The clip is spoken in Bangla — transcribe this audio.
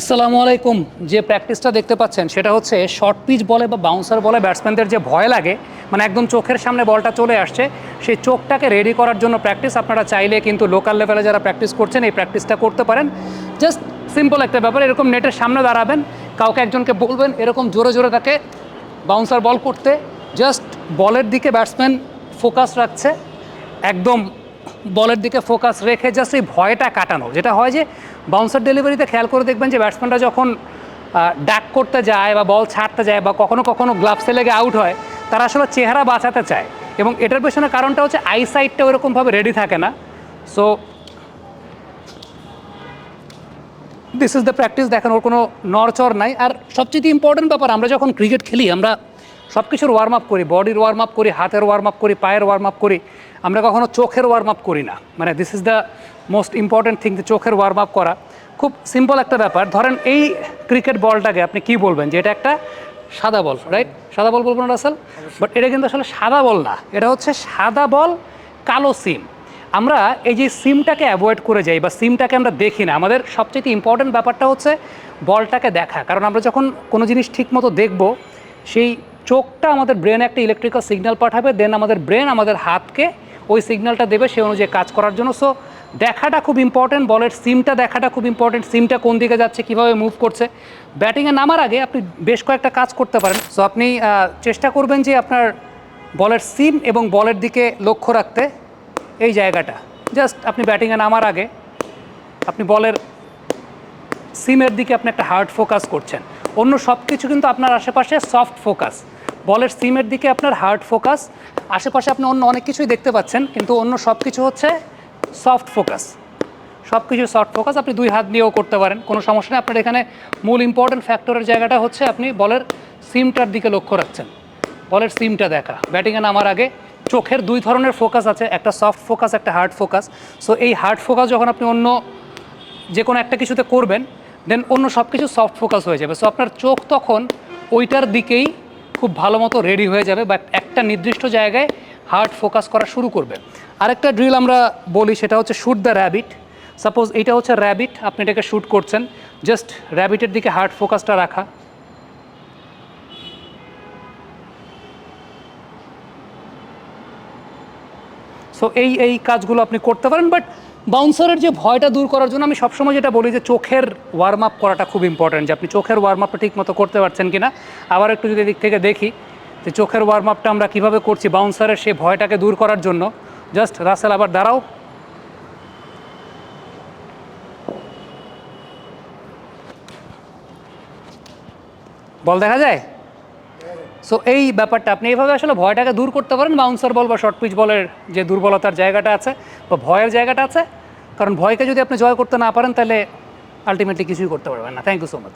আসসালামু আলাইকুম। যে প্র্যাকটিসটা দেখতে পাচ্ছেন, সেটা হচ্ছে শর্ট পিচ বলে বা বাউন্সার বলে ব্যাটসম্যানদের যে ভয় লাগে মানে একদম চোখের সামনে বলটা চলে আসছে, সেই চোখটাকে রেডি করার জন্য প্র্যাকটিস আপনারা চাইলে কিন্তু লোকাল লেভেলে যারা প্র্যাকটিস করছেন, এই প্র্যাকটিসটা করতে পারেন। জাস্ট সিম্পল একটা ব্যাপার, এরকম নেটের সামনে দাঁড়াবেন, কাউকে একজনকে বলবেন, এরকম জোরে জোরে তাকে বাউন্সার বল করতে জাস্ট বলের দিকে ব্যাটসম্যান ফোকাস রাখছে, একদম বলের দিকে ফোকাস রেখে জাস্ট এই ভয়টা কাটানো। যেটা হয় যে বাউন্সার ডেলিভারিতে খেয়াল করে দেখবেন যে ব্যাটসম্যানরা যখন ডাক করতে যায় বা বল ছাড়তে যায় বা কখনো কখনো গ্লাভসে লেগে আউট হয়, তারা আসলে চেহারা বাঁচাতে চায়। এবং এটার পেছনে কারণটা হচ্ছে আই সাইডটা ওরকমভাবে রেডি থাকে না। So this is the practice দেখেন ওর কোনো নরচর নাই। আর সবচেয়ে ইম্পর্টেন্ট ব্যাপার, আমরা যখন ক্রিকেট খেলি, আমরা সব কিছুর ওয়ার্ম আপ করি বডির ওয়ার্ম আপ করি হাতের ওয়ার্ম আপ করি পায়ের ওয়ার্ম আপ করি। আমরা কখনো চোখের ওয়ার্ম আপ করি না। মানে this is the most important thing যে চোখের ওয়ার্ম আপ করা। খুব সিম্পল একটা ব্যাপার। ধরেন এই ক্রিকেট বলটাকে আপনি কি বলবেন? যে এটা একটা সাদা বল রাইট সাদা বল বলব না রাসেল? বাট এটা কিন্তু আসলে সাদা বল না। এটা হচ্ছে সাদা বল কালো সিম। আমরা এই যে সিমটাকে অ্যাভয়েড করে যাই বা সিমটাকে আমরা দেখি না আমাদের সবচেয়ে ইম্পর্টেন্ট ব্যাপারটা হচ্ছে বলটাকে দেখা। কারণ আমরা যখন কোনো জিনিস ঠিকমতো দেখব সেই চোখটা আমাদের ব্রেনে একটা ইলেকট্রিক্যাল সিগন্যাল পাঠাবে দেন আমাদের ব্রেন আমাদের হাতকে ওই সিগন্যালটা দেবে সেই অনুযায়ী কাজ করার জন্য। সো দেখাটা খুব ইম্পর্টেন্ট বলের সিমটা দেখাটা খুব ইম্পর্টেন্ট সিমটা কোন দিকে যাচ্ছে, কীভাবে মুভ করছে। ব্যাটিংয়ে নামার আগে আপনি বেশ কয়েকটা কাজ করতে পারেন। সো আপনি চেষ্টা করবেন যে আপনার বলের সিম এবং বলের দিকে লক্ষ্য রাখতে এই জায়গাটা। জাস্ট আপনি ব্যাটিংয়ে নামার আগে আপনি বলের সিমের দিকে আপনি একটা হার্ড ফোকাস করছেন। অন্য সব কিছু কিন্তু আপনার আশেপাশে সফট ফোকাস বলের সিমের দিকে আপনার হার্ড ফোকাস আশেপাশে আপনি অন্য অনেক কিছুই দেখতে পাচ্ছেন, কিন্তু অন্য সব কিছু হচ্ছে সফট ফোকাস সব কিছু সফট ফোকাস আপনি দুই হাত দিয়েও করতে পারেন, কোনো সমস্যা নেই। আপনার এখানে মূল ইম্পর্টেন্ট ফ্যাক্টরের জায়গাটা হচ্ছে আপনি বলের সিমটার দিকে লক্ষ্য রাখছেন। বলের সিমটা দেখা। ব্যাটিংয়ে নামার আগে চোখের দুই ধরনের ফোকাস আছে, একটা সফট ফোকাস একটা হার্ড ফোকাস সো এই হার্ড ফোকাস যখন আপনি অন্য যে কোনো একটা কিছুতে করবেন দেন অন্য সব কিছু সফট ফোকাস হয়ে যাবে। সো আপনার চোখ তখন ওইটার দিকেই খুব ভালো মতো রেডি হয়ে যাবে বা একটা নির্দিষ্ট জায়গায় হার্ট ফোকাস করা শুরু করবে। আরেকটা ড্রিল আমরা বলি, সেটা হচ্ছে শুট দ্য র্যাবিট সাপোজ এটা হচ্ছে র্যাবিট আপনি এটাকে শ্যুট করছেন। জাস্ট র্যাবিটের দিকে হার্ট ফোকাসটা রাখা। সো এই এই কাজগুলো আপনি করতে পারেন বাট বাউন্সারের যে ভয়টা দূর করার জন্য আমি সবসময় যেটা বলি যে চোখের ওয়ার্ম আপ করাটা খুব ইম্পর্ট্যান্ট যে আপনি চোখের ওয়ার্ম আপটা ঠিক মতো করতে পারছেন কিনা। আবার একটু যদি দিক থেকে দেখি যে চোখের ওয়ার্ম আপটা আমরা কীভাবে করছি বাউন্সারের সেই ভয়টাকে দূর করার জন্য। জাস্ট রাসেল আবার দাঁড়াও। বল, দেখা যায়? সো এই ব্যাপারটা আপনি এইভাবে আসলে ভয়টাকে দূর করতে পারেন বাউন্সার বল বা শর্ট পিচ বলের যে দুর্বলতার জায়গাটা আছে বা ভয়ের জায়গাটা আছে। কারণ ভয়কে যদি আপনি জয় করতে না পারেন, তাহলে আলটিমেটলি কিছুই করতে পারবেন না। Thank you so much